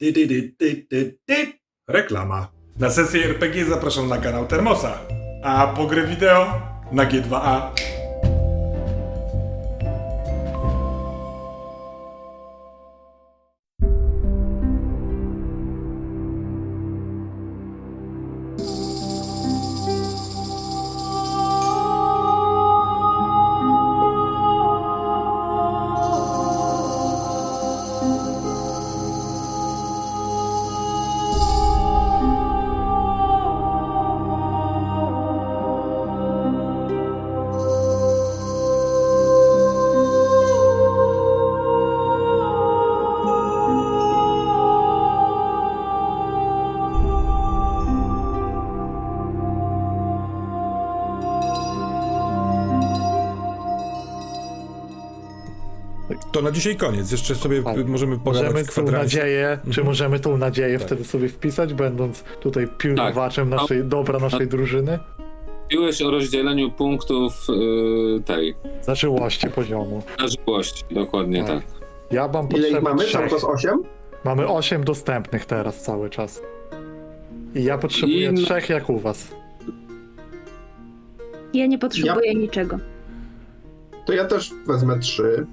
Ty, ty, ty, ty, ty, ty. Reklama. Na sesję RPG zapraszam na kanał Termosa, a po grę wideo na G2A. To na dzisiaj koniec. Jeszcze sobie Tak. możemy pogadać Możemy tą nadzieję, czy Mhm. możemy tą nadzieję Tak. wtedy sobie wpisać, będąc tutaj pilnowaczem Tak. naszej, dobra naszej drużyny? Mówiłeś o rozdzieleniu punktów yy, tej Zażyłości poziomu. zażyłości, dokładnie Tak. tak. Ja mam Ile ich mamy? trzech. Cały czas 8? Mamy 8 dostępnych teraz cały czas. I ja potrzebuję I- trzech jak u was. Ja nie potrzebuję niczego. To ja też wezmę 3.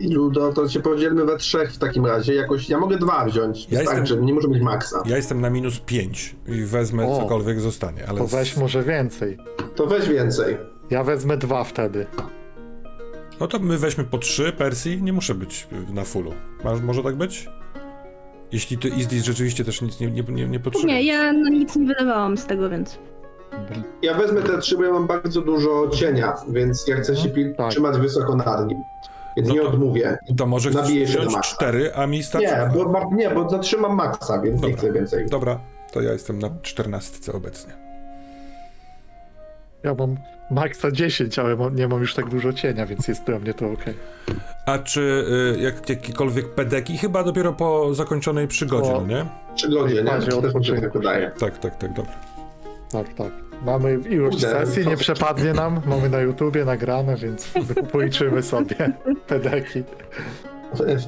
I Ludo, to się podzielmy we trzech w takim razie. Jakoś, ja mogę dwa wziąć. Ja Wystarczy, jestem- nie może być maksa. Ja jestem na minus 5 i wezmę O. cokolwiek zostanie, ale To weź może więcej. To weź więcej. Ja wezmę dwa wtedy. no to my weźmy po 3 Persji, nie muszę być na fullu. Masz, może tak być? Jeśli to Izdis rzeczywiście też nic nie, nie, nie, nie potrzebuje. Nie, ja no, nic nie wydawałam z tego, więc. Ja wezmę te trzy, bo ja mam bardzo dużo cienia, więc ja chcę się tak. trzymać wysoko nad nim. Więc No nie to- odmówię. To może chcesz Nabiję się wziąć maksa. 4, a mi starczy Nie, bo, ma- nie, bo zatrzymam maksa, więc Dobra. nie chcę więcej. Dobra, to ja jestem na 14 obecnie. Ja mam maksa 10, ale mam, nie mam już tak dużo cienia, więc jest dla mnie to ok. A czy y, jak, jakiekolwiek pedeki? Chyba dopiero po zakończonej przygodzie, O. no nie? Przygodzie, nie? Fazie Też mi się odpoczynku. tak wydaje. Tak, tak, tak, dobra. Tak, tak. Mamy ilość Kurde, sesji, nie przepadnie nam. Mamy na YouTubie nagrane, więc policzymy sobie pedeki.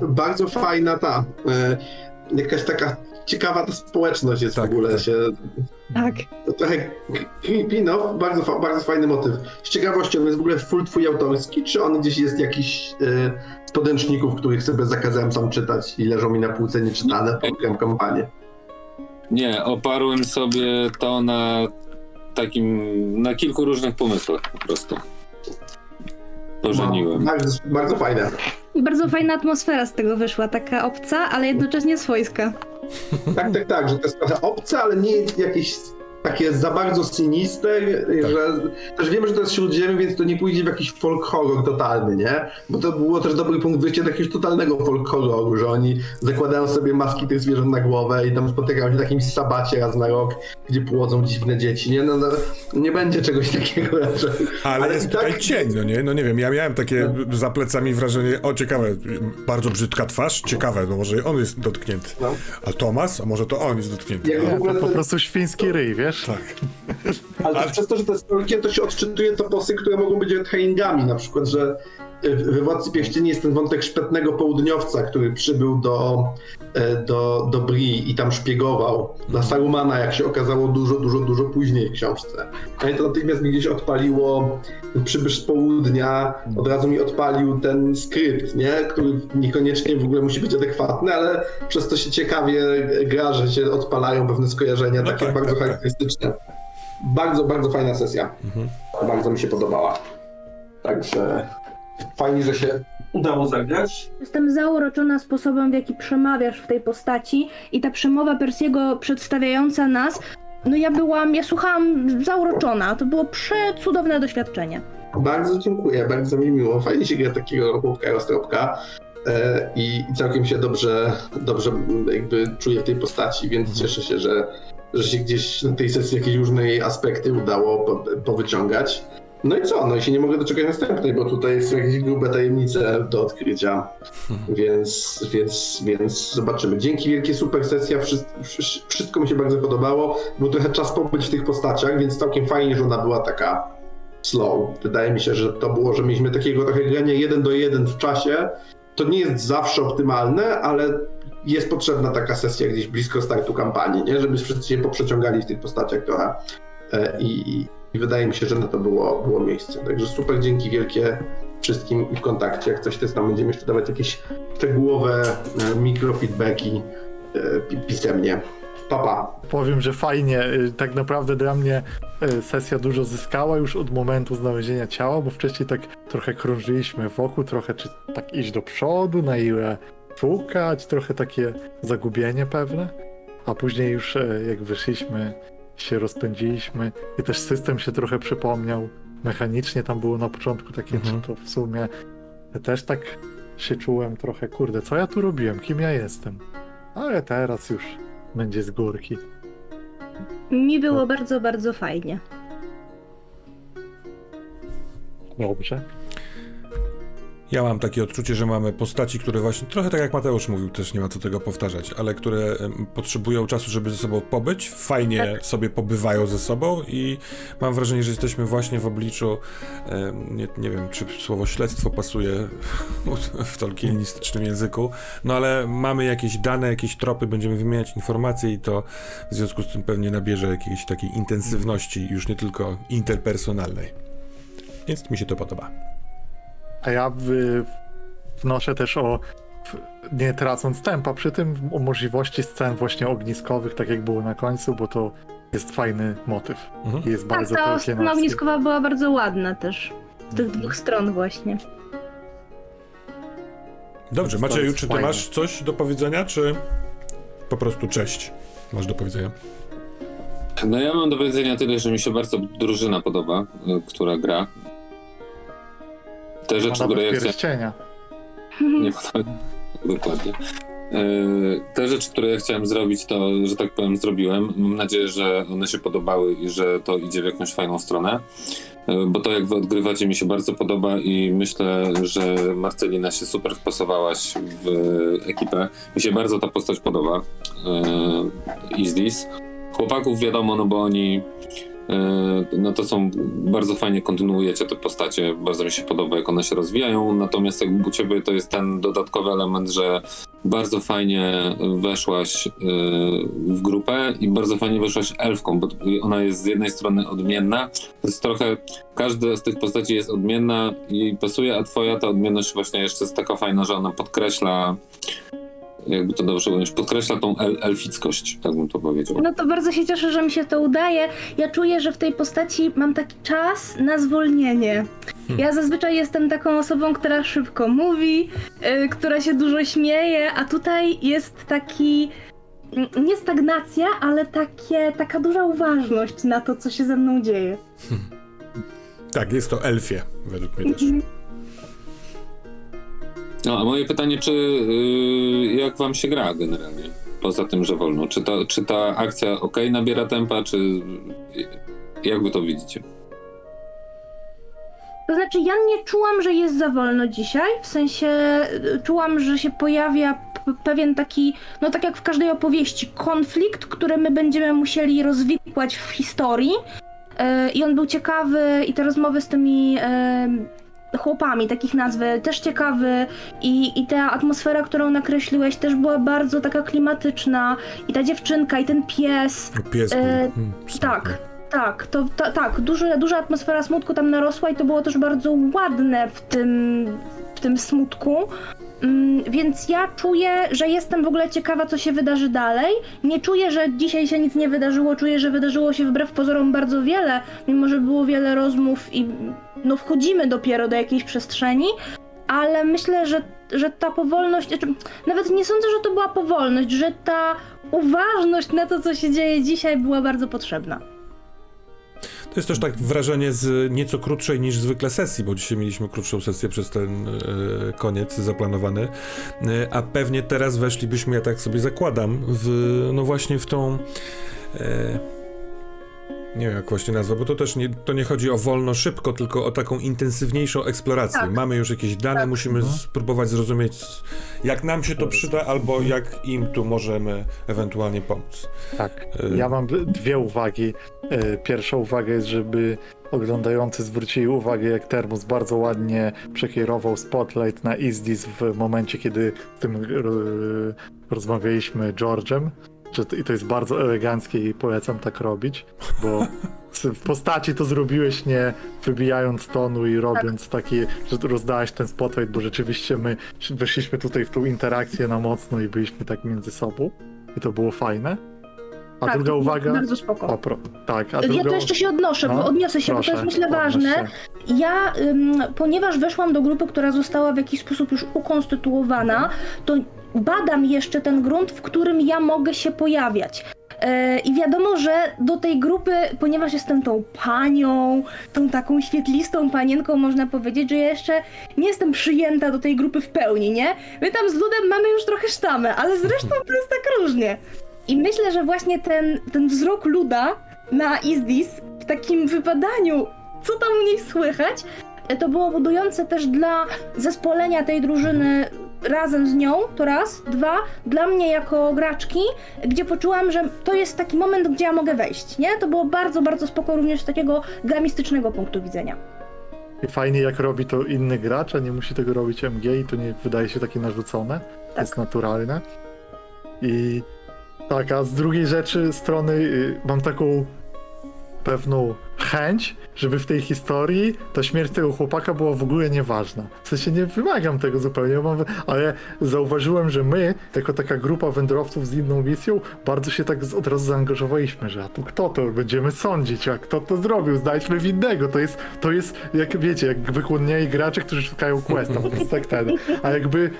Bardzo fajna ta, e, jakaś taka ciekawa ta społeczność jest Tak, w ogóle tak. się Tak. To trochę creepy, no, bardzo, fa- bardzo fajny motyw. Z ciekawością, jest w ogóle full twój autorski, czy on gdzieś jest jakiś y, z podręczników, których sobie zakazałem sam czytać i leżą mi na półce nieczytane, po kampanię. Nie, oparłem sobie to na takim, na kilku różnych pomysłach po prostu. Pożeniłem. No, bardzo, bardzo fajne. I bardzo fajna atmosfera z tego wyszła, taka obca, ale jednocześnie swojska. Tak, tak, tak, że to jest trochę obce, ale nie jakieś takie za bardzo sinister, Tak. że też wiemy, że to jest śródziemie, więc to nie pójdzie w jakiś folk horror totalny, nie? Bo to było też dobry punkt wyjścia do jakiegoś totalnego folk horroru, że oni zakładają sobie maski tych zwierząt na głowę i tam spotykają się w jakimś sabacie raz na rok, gdzie płodzą dziwne dzieci, nie? No, no nie będzie czegoś takiego raczej. Ale, Ale jest tak- tutaj cień, no nie? No nie wiem, ja miałem takie za plecami wrażenie, o ciekawe, bardzo brzydka twarz, ciekawe, no może on jest dotknięty. No. A Tomas? A może to on jest dotknięty? Jak A, w ogóle To po prostu świński ryj, wiesz? Tak. Ale też przez to, że to jest tolkien, to się odczytuje toposy, które mogą być retconningami, na przykład, że y, w Władcy Pierścieni jest ten wątek szpetnego południowca, który przybył do, e, do, do Bri i tam szpiegował na Sarumana, jak się okazało dużo, dużo, dużo później w książce. A to natychmiast mi gdzieś odpaliło przybysz z południa, od razu mi odpalił ten skrypt, nie? który niekoniecznie w ogóle musi być adekwatny, ale przez to się ciekawie gra, że się odpalają pewne skojarzenia No takie tak, bardzo tak, tak. charakterystyczne. Bardzo, bardzo fajna sesja. Mhm. Bardzo mi się podobała. Także fajnie, że się udało zagrać. Jestem zauroczona sposobem, w jaki przemawiasz w tej postaci i ta przemowa Persiego przedstawiająca nas. No ja byłam, ja słuchałam zauroczona. To było przecudowne doświadczenie. Bardzo dziękuję, bardzo mi miło. Fajnie się gra takiego chłopka roztropka. E, I, I całkiem się dobrze, dobrze mm, jakby czuję w tej postaci, więc cieszę się, że, że się gdzieś na tej sesji jakieś różne jej aspekty udało po, powyciągać. No i co? No i się nie mogę doczekać następnej, bo tutaj są jakieś grube tajemnice do odkrycia, więc, więc, więc zobaczymy. Dzięki wielkie, super sesja, wszystko, mi się bardzo podobało. Był trochę czas pobyć w tych postaciach, więc całkiem fajnie, że ona była taka slow. Wydaje mi się, że to było, że mieliśmy takiego trochę grania jeden do jeden w czasie. To nie jest zawsze optymalne, ale jest potrzebna taka sesja gdzieś blisko startu kampanii, nie? żeby wszyscy się poprzeciągali w tych postaciach trochę. E, I, i wydaje mi się, że na to było, było miejsce. Także super, dzięki wielkie wszystkim i w kontakcie. Jak coś też tam będziemy jeszcze dawać jakieś szczegółowe e, mikrofeedbacki e, pi- pisemnie. Papa. Powiem, że fajnie. y, Tak naprawdę dla mnie y, sesja dużo zyskała już od momentu znalezienia ciała, bo wcześniej tak trochę krążyliśmy wokół, trochę czy tak iść do przodu, na ile szukać, trochę takie zagubienie pewne. A później już e, jak wyszliśmy, się rozpędziliśmy i też system się trochę przypomniał. Mechanicznie tam było na początku takie, Mhm. czy to w sumie też tak się czułem trochę, kurde, co ja tu robiłem, kim ja jestem. Ale teraz już będzie z górki. Mi było bardzo, bardzo fajnie. Dobrze. Ja mam takie odczucie, że mamy postaci, które właśnie, trochę tak jak Mateusz mówił, też nie ma co tego powtarzać, ale które potrzebują czasu, żeby ze sobą pobyć, fajnie sobie pobywają ze sobą i mam wrażenie, że jesteśmy właśnie w obliczu, nie, nie wiem, czy słowo śledztwo pasuje w tolkienistycznym języku, no ale mamy jakieś dane, jakieś tropy, będziemy wymieniać informacje i to w związku z tym pewnie nabierze jakiejś takiej intensywności, już nie tylko interpersonalnej. Więc mi się to podoba. A ja wnoszę też o, nie tracąc tempa przy tym, o możliwości scen właśnie ogniskowych, tak jak było na końcu, bo to jest fajny motyw. Mhm. I jest Tak, bardzo ta scena ogniskowa była bardzo ładna też. Z tych dwóch stron właśnie. Dobrze, Macieju, czy ty fajne. masz coś do powiedzenia, czy po prostu cześć masz do powiedzenia? No ja mam do powiedzenia tyle, że mi się bardzo drużyna podoba, y, która gra. Te Ma rzeczy, które nawet ja chciałem... Nie podoba. Dokładnie. E, Te rzeczy, które ja chciałem zrobić, to, że tak powiem, zrobiłem. Mam nadzieję, że one się podobały i że to idzie w jakąś fajną stronę. E, Bo to, jak wy odgrywacie, mi się bardzo podoba i myślę, że Marcelina się super wpasowałaś w ekipę. Mi się bardzo ta postać podoba. E, Izdis. Chłopaków wiadomo, no bo oni no to są, bardzo fajnie kontynuujecie te postacie, bardzo mi się podoba jak one się rozwijają, natomiast jak u ciebie to jest ten dodatkowy element, że bardzo fajnie weszłaś e, w grupę i bardzo fajnie weszłaś elfką, bo ona jest z jednej strony odmienna, to jest trochę, każda z tych postaci jest odmienna i pasuje, a twoja ta odmienność właśnie jeszcze jest taka fajna, że ona podkreśla jakby to dobrze ująć, podkreśla tą el elfickość, tak bym to powiedział. No to bardzo się cieszę, że mi się to udaje. Ja czuję, że w tej postaci mam taki czas na zwolnienie. Ja zazwyczaj jestem taką osobą, która szybko mówi, y, która się dużo śmieje, a tutaj jest taki. mm, Nie stagnacja, ale takie, taka duża uważność na to, co się ze mną dzieje. Tak, jest to elfie, według mnie też. No, a moje pytanie, czy yy, jak wam się gra generalnie? Poza tym, że wolno. Czy ta, czy ta akcja ok nabiera tempa, czy jak wy to widzicie? To znaczy, ja nie czułam, że jest za wolno dzisiaj. W sensie y, czułam, że się pojawia pewien taki, no tak jak w każdej opowieści, konflikt, który my będziemy musieli rozwikłać w historii. Y, I on był ciekawy, i te rozmowy z tymi y, chłopami, takich nazwy, też ciekawy. I, I ta atmosfera, którą nakreśliłeś, też była bardzo taka klimatyczna. I ta dziewczynka, i ten pies. Pies był, E, hmm. Tak, tak, to ta, tak, duży, duża atmosfera smutku tam narosła i to było też bardzo ładne w tym, tym smutku. Mm, więc ja czuję, że jestem w ogóle ciekawa, co się wydarzy dalej. Nie czuję, że dzisiaj się nic nie wydarzyło, czuję, że wydarzyło się wbrew pozorom bardzo wiele, mimo że było wiele rozmów i no wchodzimy dopiero do jakiejś przestrzeni, ale myślę, że, że ta powolność, znaczy, nawet nie sądzę, że to była powolność, że ta uważność na to, co się dzieje dzisiaj była bardzo potrzebna. To jest też tak wrażenie z nieco krótszej niż zwykle sesji, bo dzisiaj mieliśmy krótszą sesję przez ten e, koniec zaplanowany, e, a pewnie teraz weszlibyśmy, ja tak sobie zakładam, w, no właśnie w tą... E, nie wiem jak właśnie nazwa, bo to też nie, to nie chodzi o wolno, szybko, tylko o taką intensywniejszą eksplorację. Tak. Mamy już jakieś dane, Tak. musimy spróbować zrozumieć, jak nam się to przyda, albo jak im tu możemy ewentualnie pomóc. Tak. Y- Ja mam dwie uwagi. Y, Pierwsza uwaga jest, żeby oglądający zwrócili uwagę, jak Termus bardzo ładnie przekierował spotlight na Izdis w momencie, kiedy w tym y, rozmawialiśmy George'em, że to, i to jest bardzo eleganckie i polecam tak robić, bo w postaci to zrobiłeś nie wybijając tonu i robiąc taki, że rozdałeś ten spotlight, bo rzeczywiście my weszliśmy tutaj w tą interakcję na mocno i byliśmy tak między sobą i to było fajne. A tak, druga uwaga... Bardzo spoko. Tak, a Ja druga... to jeszcze się odnoszę, No, bo odniosę się, proszę, bo to jest myślę ważne. Ja, ym, ponieważ weszłam do grupy, która została w jakiś sposób już ukonstytuowana, to badam jeszcze ten grunt, w którym ja mogę się pojawiać. E, I wiadomo, że do tej grupy, ponieważ jestem tą panią, tą taką świetlistą panienką, można powiedzieć, że ja jeszcze nie jestem przyjęta do tej grupy w pełni, nie? My tam z ludem mamy już trochę sztamę, ale zresztą to jest tak różnie. I myślę, że właśnie ten, ten wzrok luda na Izdis w takim wypadaniu, co tam u niej słychać, to było budujące też dla zespolenia tej drużyny razem z nią, to raz. Dwa, dla mnie jako graczki, gdzie poczułam, że to jest taki moment, gdzie ja mogę wejść, nie? To było bardzo, bardzo spoko również z takiego gamistycznego punktu widzenia. I fajnie jak robi to inny gracz, a nie musi tego robić MG i to nie wydaje się takie narzucone. Tak. Jest naturalne. I tak, a z drugiej rzeczy strony y, mam taką pewną chęć, żeby w tej historii ta śmierć tego chłopaka była w ogóle nieważna. W sensie nie wymagam tego zupełnie, ale zauważyłem, że my, jako taka grupa wędrowców z inną misją, bardzo się tak od razu zaangażowaliśmy, że a tu kto to, będziemy sądzić, a kto to zrobił, znajdźmy winnego. To jest, to jest jak wiecie, jak wychłodniali gracze, którzy szukają questa, po prostu tak ten. A jakby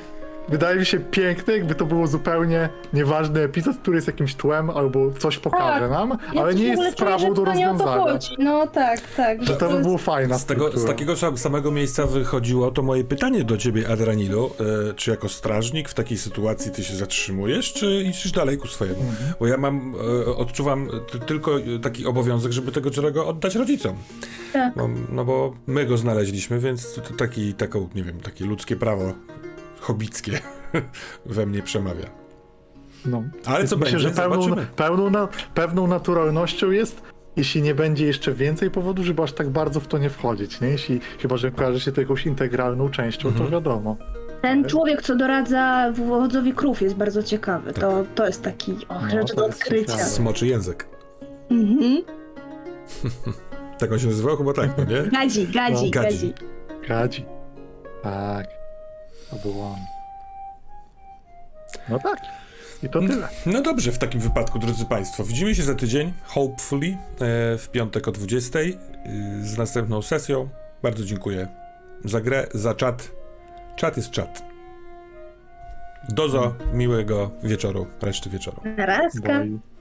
wydaje mi się piękne, jakby to było zupełnie nieważny epizod, który jest jakimś tłem albo coś pokaże Tak. nam, Ja ale nie jest sprawą do rozwiązania. No tak, tak. Że to by było fajna Z, tego, z takiego sam- samego miejsca wychodziło to moje pytanie do ciebie, Adranilu. E, czy jako strażnik w takiej sytuacji ty się zatrzymujesz, czy idziesz dalej ku swojemu? Mhm. Bo ja mam, e, odczuwam t- tylko taki obowiązek, żeby tego Jerego oddać rodzicom. Tak. Bo, no bo my go znaleźliśmy, więc taki, taką, nie wiem, takie ludzkie prawo hobickie we mnie przemawia. No. Ale Więc co myślę, będzie, że pełną, pełną, na, pewną naturalnością jest, jeśli nie będzie jeszcze więcej powodów, żeby aż tak bardzo w to nie wchodzić, nie? Jeśli, chyba, że okaże się to jakąś integralną częścią, Mhm. to wiadomo. Ten człowiek, co doradza wodzowi krów, jest bardzo ciekawy. To, to jest taki o, No, rzecz to do jest odkrycia. ciekawe. Smoczy język. Mhm. Tak on się nazywał? Chyba tak, no nie? Gadzi, gadzi, No, gadzi. gadzi. Gadzi. Tak. To był on. No tak. I to tyle. No dobrze, w takim wypadku, drodzy Państwo, widzimy się za tydzień, hopefully, e, w piątek o 20 y, z następną sesją. Bardzo dziękuję za grę, za czat. Czat jest czat. Dozo, miłego wieczoru, reszty wieczoru. Narazka. Bye.